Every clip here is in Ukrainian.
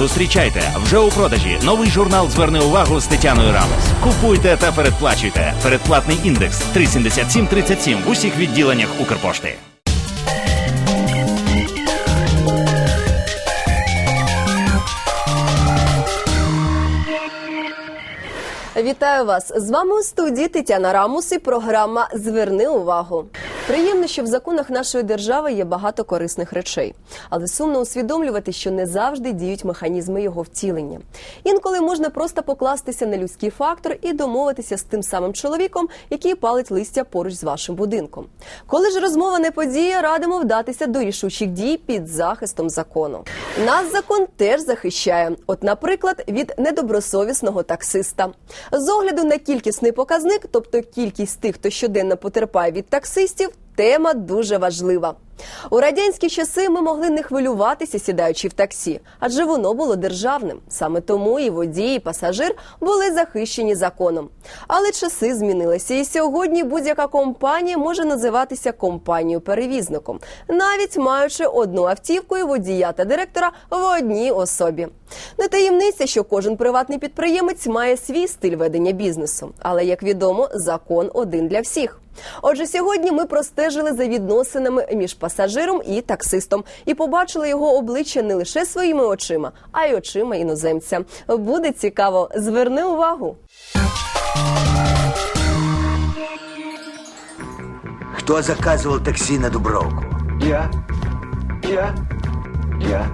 Зустрічайте вже у продажі новий журнал Зверни увагу з Тетяною Рамос. Купуйте та передплачуйте. Передплатний індекс 37737 в усіх відділеннях Укрпошти. Вітаю вас! З вами у студії Тетяна Рамус і програма Зверни увагу. Приємно, що в законах нашої держави є багато корисних речей, але сумно усвідомлювати, що не завжди діють механізми його втілення. Інколи можна просто покластися на людський фактор і домовитися з тим самим чоловіком, який палить листя поруч з вашим будинком. Коли ж розмова не подія, радимо вдатися до рішучих дій під захистом закону. Нас закон теж захищає. От, наприклад, від недобросовісного таксиста. З огляду на кількісний показник, тобто кількість тих, хто щоденно потерпає від таксистів, тема дуже важлива. У радянські часи ми могли не хвилюватися, сідаючи в таксі, адже воно було державним. Саме тому і водій, і пасажир були захищені законом. Але часи змінилися, і сьогодні будь-яка компанія може називатися компанією-перевізником, навіть маючи одну автівку і водія та директора в одній особі. Не таємниця, що кожен приватний підприємець має свій стиль ведення бізнесу, але як відомо, закон один для всіх. Отже, сьогодні ми простежили за відносинами між пасажиром і таксистом і побачили його обличчя не лише своїми очима, а й очима іноземця. Буде цікаво. Зверни увагу. Хто заказував таксі на Дубровку? Я. Я. Я.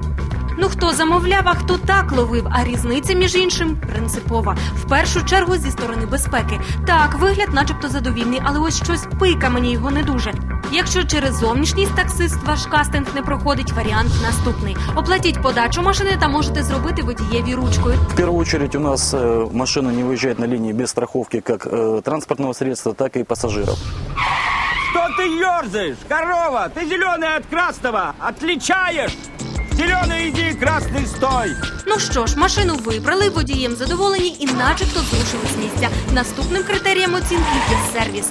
Ну хто замовляв, а хто так ловив. А різниця між іншим принципова. В першу чергу зі сторони безпеки. Так, вигляд, начебто, задовільний, але ось щось пика мені його не дуже. Якщо через зовнішність таксист ваш кастинг не проходить, варіант наступний: оплатіть подачу машини та можете зробити водієві ручкою. В первую очередь у нас э, машина не выезжает на линии без страховки как э, транспортного средства, так и пассажиров. Что ты ерзаешь? Корова, ты зеленый от красного. Отличаешь? Зеленый иди, красный стой. Ну що ж, машину вибрали, водієм задоволені і начебто зрушили з місця. Наступним критерієм оцінки є сервіс.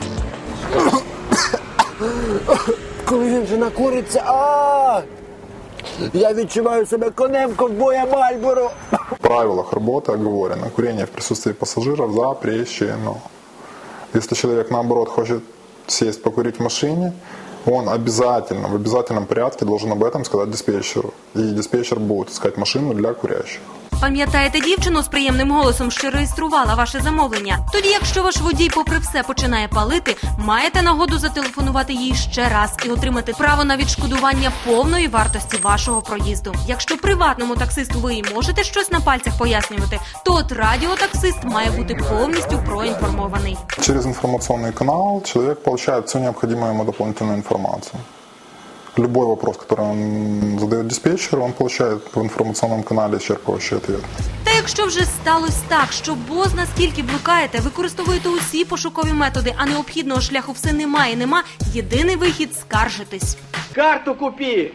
Коли він же накуриться, а я відчуваю себе конем ковбоя Мальборо. В правилах работы оговорено, курение в присутствии пассажиров запрещено. Если человек, наоборот, хочет сесть покурить в машине, он обязательно, в обязательном порядке должен об этом сказать диспетчеру. И диспетчер будет искать машину для курящих. Пам'ятаєте дівчину з приємним голосом, що реєструвала ваше замовлення? Тоді, якщо ваш водій, попри все, починає палити, маєте нагоду зателефонувати їй ще раз і отримати право на відшкодування повної вартості вашого проїзду. Якщо приватному таксисту ви і можете щось на пальцях пояснювати, то от радіотаксист має бути повністю проінформований. Через информационный канал человек получает всю необходимую ему дополнительную информацию. Любой вопрос, который он задает диспетчеру, он получает в информационном канале исчерпывающий ответ. Та якщо вже сталося так, що бозна скільки блукаєте, використовуєте усі пошукові методи, а необхідного шляху все немає, нема. Єдиний вихід скаржитись. Карту купи.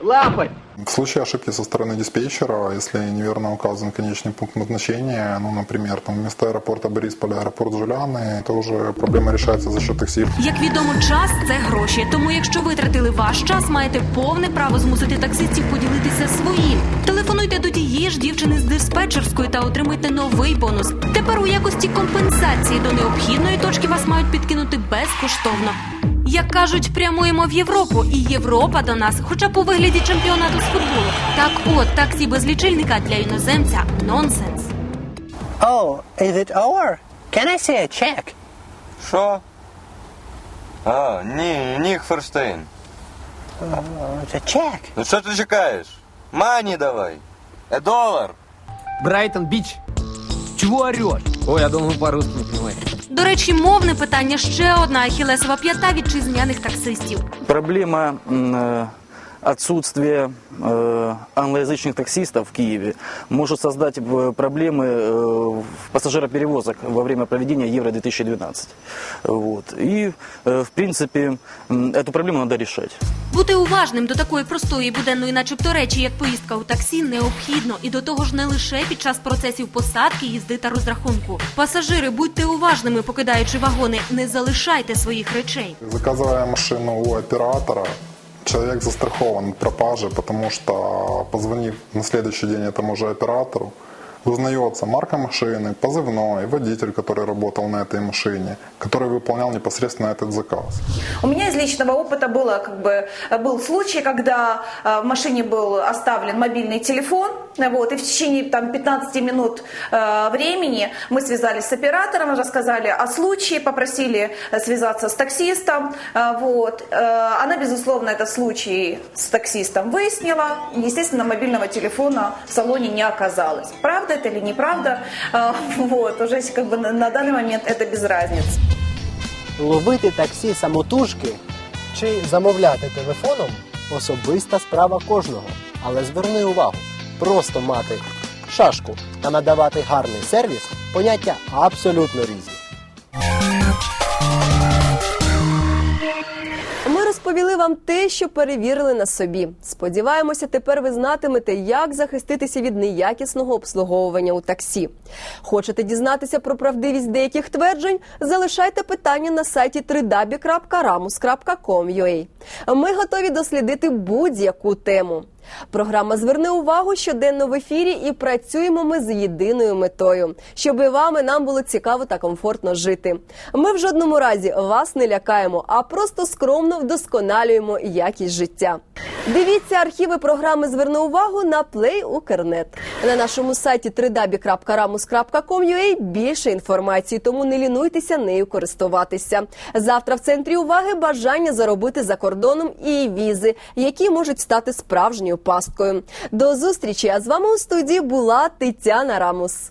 Лапать. В случае ошибки со стороны диспетчера, если неверно указан конечный пункт назначения, ну, например, там вместо аэропорта Борисполя аэропорт Жуляны, то уже проблема решается за счет такси. Як відомо, час це гроші. Тому, якщо витратили ваш час, маєте повне право змусити таксистів поділитися своїм. Телефонуйте до тієї ж дівчини з диспетчерської та отримуйте новий бонус. Тепер у якості компенсації до необхідної точки вас мають підкинути безкоштовно. Як кажуть, прямуємо в Європу, і Європа до нас, хоча у вигляді чемпіонату з футболу. Так от, таксі без лічильника для іноземця нонсенс. Oh, is it over? Can I see a check? Що? А, ні, ні, Ферштейн. Oh, it's a check. Ну що ти чекаєш? Мані давай. Е долар. Брайтон Бич. Чего орешь? Ой, я думал, по-русски. До речі, мовне питання ще одна ахілесова п'ята вітчизняних таксистів. Проблема м, э, отсутствия э, англоязычных таксистов в Киеве может создать э, проблемы э, в пассажироперевозок во время проведения Евро-2012. Вот. И, э, в принципе, м, эту проблему надо решать. Бути уважним до такої простої буденної, начебто речі, як поїздка у таксі, необхідно, і до того ж не лише під час процесів посадки, їзди та розрахунку. Пасажири, будьте уважними, покидаючи вагони, не залишайте своїх речей. Заказывая машину у оператора, человек застрахован от пропажи, потому что, позвонив на следующий день этому же оператору, узнается марка машины, позывной, водитель, который работал на этой машине, который выполнял непосредственно этот заказ. У меня из личного опыта было, как бы, был случай, когда э, в машине был оставлен мобильный телефон, вот, и в течение там, 15 минут э, времени мы связались с оператором, рассказали о случае, попросили связаться с таксистом. э, вот. Э, она, безусловно, этот случай с таксистом выяснила. Естественно, мобильного телефона в салоне не оказалось. Правда это или неправда? Э, вот, уже как бы, на, на данный момент это без разницы. Ловити таксі самотужки чи замовляти телефоном особиста справа кожного. Але зверни увагу, просто мати шашку та надавати гарний сервіс поняття абсолютно різні. Розповіли вам те, що перевірили на собі. Сподіваємося, тепер ви знатимете, як захиститися від неякісного обслуговування у таксі. Хочете дізнатися про правдивість деяких тверджень? Залишайте питання на сайті www.ramus.com.ua. Ми готові дослідити будь-яку тему. Програма Зверни увагу щоденно в ефірі і працюємо ми з єдиною метою, щоб і вам і нам було цікаво та комфортно жити. Ми в жодному разі вас не лякаємо, а просто скромно вдосконалюємо якість життя. Дивіться архіви програми Зверни увагу на Play Укрнет. На нашому сайті www.ramus.com.ua більше інформації, тому не лінуйтеся нею користуватися. Завтра в центрі уваги бажання заробити за кордоном і візи, які можуть стати справжньою пасткою. До зустрічі! А з вами у студії була Тетяна Рамус.